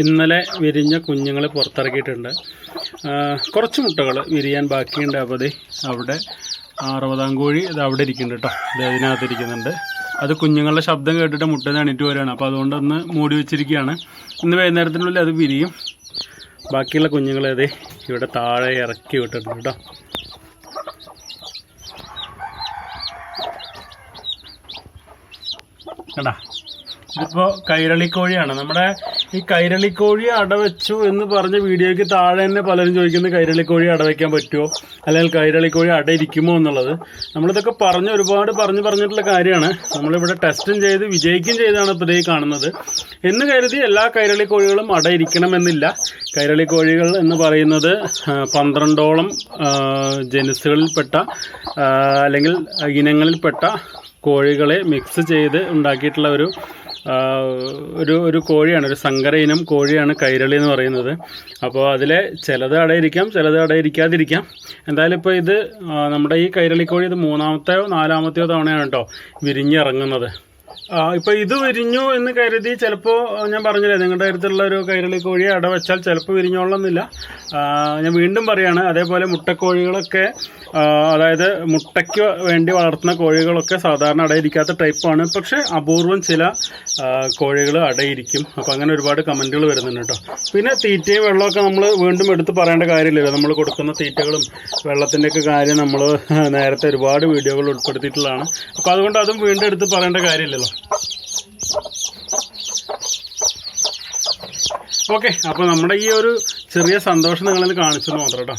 ഇന്നലെ വിരിഞ്ഞ കുഞ്ഞുങ്ങളെ പുറത്തിറക്കിയിട്ടുണ്ട്. കുറച്ച് മുട്ടകൾ വിരിയാൻ ബാക്കിയുണ്ട് അവധി അവിടെ അറുപതാം കോഴി ഇത് അവിടെ ഇരിക്കുന്നുണ്ട് കേട്ടോ. ഇത് അതിനകത്ത് ഇരിക്കുന്നുണ്ട് അത് കുഞ്ഞുങ്ങളുടെ ശബ്ദം കേട്ടിട്ട് മുട്ട നണിട്ട് വരികയാണ് അപ്പോൾ അതുകൊണ്ട് ഒന്ന് മൂടി വെച്ചിരിക്കുകയാണ്. ഇന്ന് വൈകുന്നേരത്തിനുള്ളിൽ അത് വിരിയും. ബാക്കിയുള്ള കുഞ്ഞുങ്ങളെ ദേ ഇവിടെ താഴെ ഇറക്കി വിട്ടിട്ടുണ്ട് കേട്ടോ. കണ്ടാ. ഇതിപ്പോൾ കൈരളിക്കോഴിയാണ്. നമ്മുടെ ഈ കൈരളിക്കോഴി അടവെച്ചു എന്ന് പറഞ്ഞ വീഡിയോയ്ക്ക് താഴെ തന്നെ പലരും ചോദിക്കുന്നത് കൈരളിക്കോഴി അടവയ്ക്കാൻ പറ്റുമോ അല്ലെങ്കിൽ കൈരളിക്കോഴി അട ഇരിക്കുമോ എന്നുള്ളത്. നമ്മളിതൊക്കെ പറഞ്ഞ് ഒരുപാട് പറഞ്ഞു പറഞ്ഞിട്ടുള്ള കാര്യമാണ്. നമ്മളിവിടെ ടെസ്റ്റും ചെയ്ത് വിജയിക്കുകയും ചെയ്താണ് ഇപ്പോൾ ഇതേ കാണുന്നത്. എന്ന് കരുതി എല്ലാ കൈരളിക്കോഴികളും അട ഇരിക്കണമെന്നില്ല. കൈരളിക്കോഴികൾ എന്ന് പറയുന്നത് പന്ത്രണ്ടോളം ജനുസുകളിൽപ്പെട്ട അല്ലെങ്കിൽ ഇനങ്ങളിൽപ്പെട്ട കോഴികളെ മിക്സ് ചെയ്ത് ഉണ്ടാക്കിയിട്ടുള്ള ഒരു ഒരു ഒരു കോഴിയാണ് ഒരു സങ്കര ഇനം കോഴിയാണ് കൈരളി എന്ന് പറയുന്നത്. അപ്പോൾ അതിലെ ചിലത് അടയിരിക്കാം ചിലത് അടയിരിക്കാതിരിക്കാം എന്തായാലും ഇപ്പോൾ ഇത് നമ്മുടെ ഈ കൈരളി കോഴി ഇത് മൂന്നാമത്തെയോ നാലാമത്തെയോ തവണയാണ് കേട്ടോ വിരിഞ്ഞിറങ്ങുന്നത്. ഇപ്പൊ ഇത് വിരിഞ്ഞു എന്ന് കരുതി ചിലപ്പോ ഞാൻ പറഞ്ഞില്ലേ നിങ്ങളുടെ അടുത്തുള്ള ഒരു കൈരളി കോഴി അട വെച്ചാൽ ചിലപ്പോൾ വിരിഞ്ഞോളന്നില്ല ഞാൻ വീണ്ടും പറയാണ് അതേപോലെ മുട്ടക്കോഴികളൊക്കെ അതായത് മുട്ടയ്ക്ക് വേണ്ടി വളർത്തുന്ന കോഴികളൊക്കെ സാധാരണ അടയിരിക്കാത്ത ടൈപ്പാണ് പക്ഷെ അപൂർവം ചില കോഴികൾ അടയിരിക്കും. അപ്പം അങ്ങനെ ഒരുപാട് കമന്റുകൾ വരുന്നുണ്ട് കേട്ടോ. പിന്നെ തീറ്റയും വെള്ളമൊക്കെ നമ്മൾ വീണ്ടും എടുത്ത് പറയേണ്ട കാര്യമില്ലല്ലോ. നമ്മൾ കൊടുക്കുന്ന തീറ്റകളും വെള്ളത്തിന്റെയൊക്കെ കാര്യം നമ്മൾ നേരത്തെ ഒരുപാട് വീഡിയോകൾ ഉൾപ്പെടുത്തിയിട്ടുള്ളതാണ്. അപ്പോൾ അതുകൊണ്ട് അതും വീണ്ടും എടുത്ത് പറയേണ്ട കാര്യമില്ലല്ലോ. ഓക്കെ അപ്പോൾ നമ്മുടെ ഈ ഒരു ചെറിയ സന്തോഷം നിങ്ങളിന്ന് കാണിച്ചു എന്ന് മാത്രം കേട്ടോ.